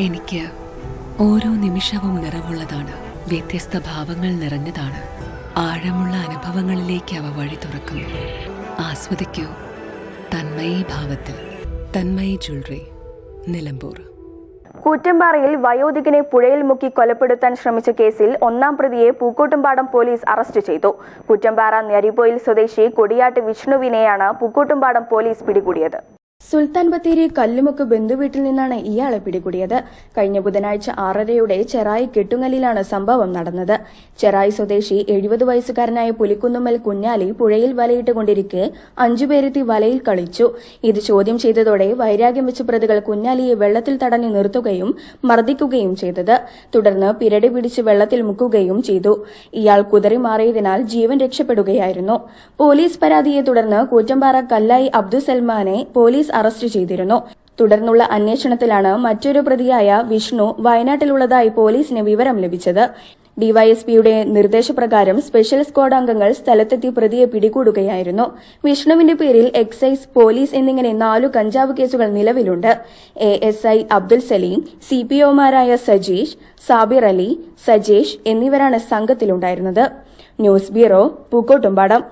എനിക്ക് ഓരോ നിമിഷവും നിറവുള്ളതാണ്. വ്യത്യസ്ത ഭാവങ്ങൾ നിറഞ്ഞതാണ്. ആഴമുള്ള അനുഭവങ്ങളിലേക്ക് അവ വഴി തുറക്കുന്നു. ആസ്വദിക്കൂ. തന്മയി ഭാവത്തിൽ. തന്മയി ജ്വല്ലറി. നിലമ്പൂർ. കൂറ്റമ്പാറയിൽ വയോധികനെ പുഴയിൽ മുക്കി കൊലപ്പെടുത്താൻ ശ്രമിച്ച കേസിൽ ഒന്നാം പ്രതിയെ പൂക്കോട്ടുംപാടം പോലീസ് അറസ്റ്റ് ചെയ്തു. കൂറ്റമ്പാറ ഞരിപോയിൽ സ്വദേശി കൊടിയാട്ട് വിഷ്ണുവിനെയാണ് പൂക്കോട്ടുംപാടം പോലീസ് പിടികൂടിയത്. സുൽത്താൻ ബത്തേരി കല്ലുമുക്ക് ബന്ധുവീട്ടിൽ നിന്നാണ് ഇയാളെ പിടികൂടിയത്. കഴിഞ്ഞ ബുധനാഴ്ച ആറരയുടെ ചെറായി കെട്ടുങ്ങലിലാണ് സംഭവം നടന്നത്. ചെറായി സ്വദേശി എഴുപത് വയസ്സുകാരനായ പുലിക്കുന്നുമ്മൽ കുഞ്ഞാലി പുഴയിൽ വലയിട്ട് വലയിട്ടുകൊണ്ടിരിക്കെ അഞ്ചുപേരെത്തി വലയിൽ കളിച്ചു. ഇത് ചോദ്യം ചെയ്തതോടെ വൈരാഗ്യം വെച്ച പ്രതികൾ കുഞ്ഞാലിയെ വെള്ളത്തിൽ തടഞ്ഞു നിർത്തുകയും മർദ്ദിക്കുകയും ചെയ്തത്. തുടർന്ന് പിരടി പിടിച്ച് വെള്ളത്തിൽ മുക്കുകയും ചെയ്തു. ഇയാൾ കുതറി മാറിയതിനാൽ ജീവൻ രക്ഷപ്പെടുകയായിരുന്നു. പോലീസ് പരാതിയെ തുടർന്ന് കൂറ്റമ്പാറ കല്ലായി അബ്ദുസൽമാനെ പോലീസ് അറസ്റ്റ് ചെയ്തിരുന്നു. തുടർന്നുള്ള അന്വേഷണത്തിലാണ് മറ്റൊരു പ്രതിയായ വിഷ്ണു വയനാട്ടിലുള്ളതായി പോലീസിന് വിവരം ലഭിച്ചത്. ഡിവൈഎസ്പിയുടെ നിർദ്ദേശപ്രകാരം സ്പെഷ്യൽ സ്ക്വാഡ് അംഗങ്ങൾ സ്ഥലത്തെത്തി പ്രതിയെ പിടികൂടുകയായിരുന്നു. വിഷ്ണുവിന്റെ പേരിൽ എക്സൈസ് പോലീസ് എന്നിങ്ങനെ നാലു കഞ്ചാവ് കേസുകൾ നിലവിലുണ്ട്. A S I Abdul Salim സിപിഒമാരായ Sajeesh Sabir Ali Sajesh എന്നിവരാണ് സംഘത്തിലുണ്ടായിരുന്നത്. News bureau Pookkottumpadam.